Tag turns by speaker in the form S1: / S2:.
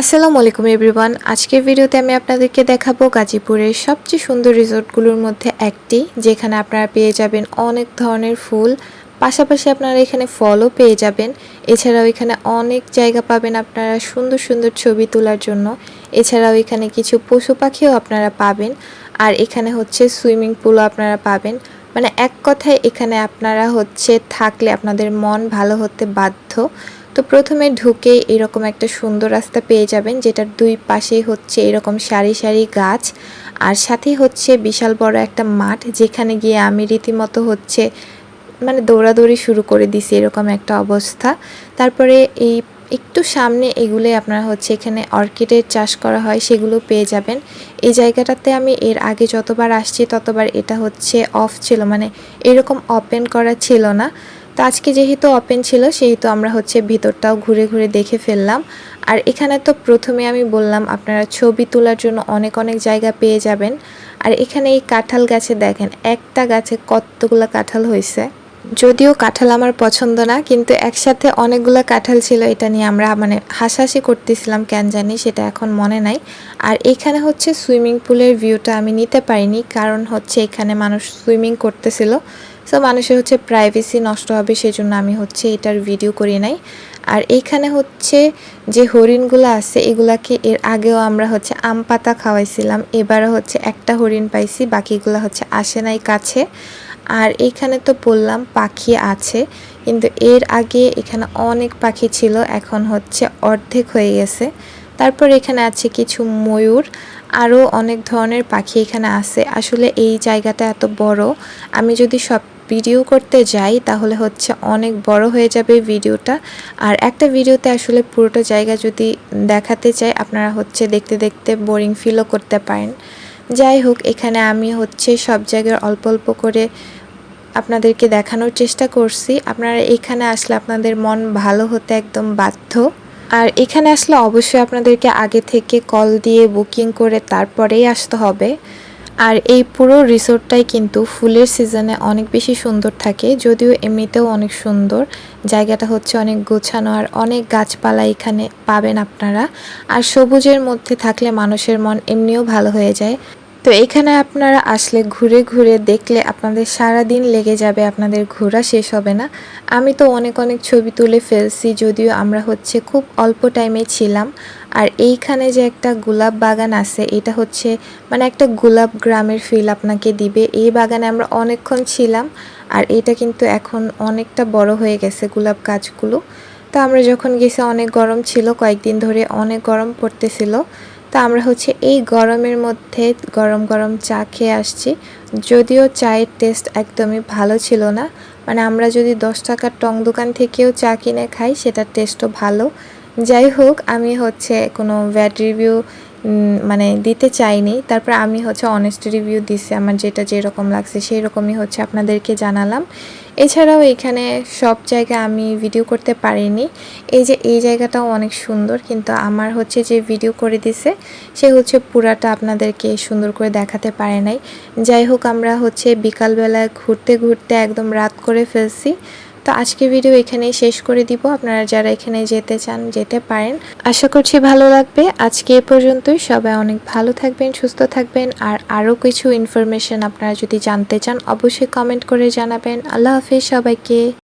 S1: আসসালামু আলাইকুম এভরিওয়ান আজকের ভিডিওতে আমি আপনাদেরকে দেখাবো গাজীপুরের সবচেয়ে সুন্দর রিসোর্টগুলোর মধ্যে একটি, যেখানে আপনারা পেয়ে যাবেন অনেক ধরনের ফুল। পাশাপাশি আপনারা এখানে ফলও পেয়ে যাবেন। এছাড়াও এখানে অনেক জায়গা পাবেন আপনারা সুন্দর সুন্দর ছবি তোলার জন্য। এছাড়াও এখানে কিছু পশু পাখিও আপনারা পাবেন। আর এখানে হচ্ছে সুইমিং পুলও আপনারা পাবেন। মানে এক কথায় এখানে আপনারা হচ্ছে থাকলে আপনাদের মন ভালো হতে বাধ্য। তো প্রথমে ঢুকে এরকম একটা সুন্দর রাস্তা পেয়ে যাবেন, যেটার দুই পাশেই হচ্ছে এরকম সারি সারি গাছ, আর সাথেই হচ্ছে বিশাল বড় একটা মাঠ, যেখানে গিয়ে আমি রীতিমতো হচ্ছে মানে দৌড়াদৌড়ি শুরু করে দিছি এরকম একটা অবস্থা। তারপরে এই একটু সামনে এগুলোই আপনারা হচ্ছে এখানে অর্কিডের চাষ করা হয়, সেগুলো পেয়ে যাবেন। এই জায়গাটাতে আমি এর আগে যতবার আসছি ততবার এটা হচ্ছে অফ ছিল মানে এরকম ওপেন করা ছিল না। তো আজকে যেহেতু ওপেন ছিল, সেহেতু আমরা হচ্ছে ভিতরটাও ঘুরে ঘুরে দেখে ফেললাম। আর এখানে তো প্রথমে আমি বললাম, আপনারা ছবি তোলার জন্য অনেক অনেক জায়গা পেয়ে যাবেন। আর এখানে এই কাঁঠাল গাছে দেখেন, একটা গাছে কতগুলো কাঁঠাল হয়েছে যদিও কাঁঠাল আমার পছন্দ না, কিন্তু একসাথে অনেকগুলো কাঁঠাল ছিল এটা নিয়ে আমরা মানে হাসাহাসি করতেছিলাম, কেন জানি সেটা এখন মনে নাই। আর এখানে হচ্ছে সুইমিং পুলের ভিউটা আমি নিতে পারিনি, কারণ হচ্ছে এখানে মানুষ সুইমিং করতেছিল। সো মানুষের হচ্ছে প্রাইভেসি নষ্ট হবে, সেজন্য আমি হচ্ছে এটার ভিডিও করি নাই। আর এইখানে হচ্ছে যে হরিণগুলো আছে, এগুলাকে এর আগেও আমরা হচ্ছে আম পাতা খাওয়াইছিলাম, এবারও হচ্ছে একটা হরিণ পাইছি, বাকিগুলো হচ্ছে আসে নাই কাছে। আর এখানে তো বললাম পাখি আছে, কিন্তু এর আগে এখানে অনেক পাখি ছিল, এখন হচ্ছে অর্ধেক হয়ে গেছে। তারপর এখানে আছে কিছু ময়ূর আরও অনেক ধরনের পাখি এখানে আছে। আসলে এই জায়গাটা এত বড়, আমি যদি সব ভিডিও করতে যাই তাহলে হচ্ছে অনেক বড় হয়ে যাবে ভিডিওটা। আর একটা ভিডিওতে আসলে পুরোটা জায়গা যদি দেখাতে চাই, আপনারা হচ্ছে দেখতে দেখতে বোরিং ফিলও করতে পারেন। যাই হোক, এখানে আমি হচ্ছে সব জায়গায় অল্প অল্প করে আপনাদেরকে দেখানোর চেষ্টা করছি। আপনারা এখানে আসলে আপনাদের মন ভালো হতে একদম বাধ্য। আর এখানে আসলে অবশ্যই আপনাদেরকে আগে থেকে কল দিয়ে বুকিং করে তারপরেই আসতে হবে। আর এই পুরো রিসোর্টটাই কিন্তু ফুলের সিজনে অনেক বেশি সুন্দর থাকে, যদিও এমনিতেও অনেক সুন্দর। জায়গাটা হচ্ছে অনেক গোছানো আর অনেক গাছপালা এখানে পাবেন আপনারা। আর সবুজের মধ্যে থাকলে মানুষের মন এমনিও ভালো হয়ে যায়। তো এখানে আপনারা আসলে ঘুরে ঘুরে দেখলে আপনাদের সারা দিন লেগে যাবে, আপনাদের ঘোরা শেষ হবে না। আমি তো অনেক অনেক ছবি তুলে ফেলছি, যদিও আমরা হচ্ছে খুব অল্প টাইমে ছিলাম। আর এইখানে যে একটা গোলাপ বাগান আছে, এটা হচ্ছে মানে একটা গোলাপ গ্রামের ফিল আপনাকে দিবে। এই বাগানে আমরা অনেকক্ষণ ছিলাম, আর এটা কিন্তু এখন অনেকটা বড় হয়ে গেছে গোলাপ গাছগুলো। তো আমরা যখন গেছি, অনেক গরম ছিল, কয়েকদিন ধরে অনেক গরম পড়তেছিল। তা আমরা হচ্ছে এই গরমের মধ্যে গরম গরম চা খেয়ে আসছি। যদিও চায়ের টেস্ট একদমই ভালো ছিল না। মানে আমরা যদি দশ টাকার টং দোকান থেকেও চা কিনে খাই, সেটার টেস্টও ভালো। যাই হোক, আমি হচ্ছে কোনো ব্যাড রিভিউ মানে দিতে চাইনি। তারপর আমি হচ্ছে অনেস্ট রিভিউ দিছি। আমার যেটা যেরকম লাগছে সেই রকমই হচ্ছে আপনাদেরকে জানালাম। এছাড়াও এখানে সব জায়গা আমি ভিডিও করতে পারিনি। এই যে, এই জায়গাটাও অনেক সুন্দর, কিন্তু আমার হচ্ছে যে ভিডিও করে দিছে, সে হচ্ছে পুরাটা আপনাদেরকে সুন্দর করে দেখাতে পারে নাই। যাই হোক, আমরা হচ্ছে বিকালবেলায় ঘুরতে ঘুরতে একদম রাত করে ফেলছি। তো আজকে ভিডিও এখানেই শেষ করে দিব। আপনারা যারা এখানে যেতে চান, যেতে পারেন। আশা করছি ভালো লাগবে। আজকে এ পর্যন্তই। সবাই অনেক ভালো থাকবেন, সুস্থ থাকবেন। আর আরও কিছু ইনফরমেশন আপনারা যদি জানতে চান, অবশ্যই কমেন্ট করে জানাবেন। আল্লাহ হাফিজ সবাইকে।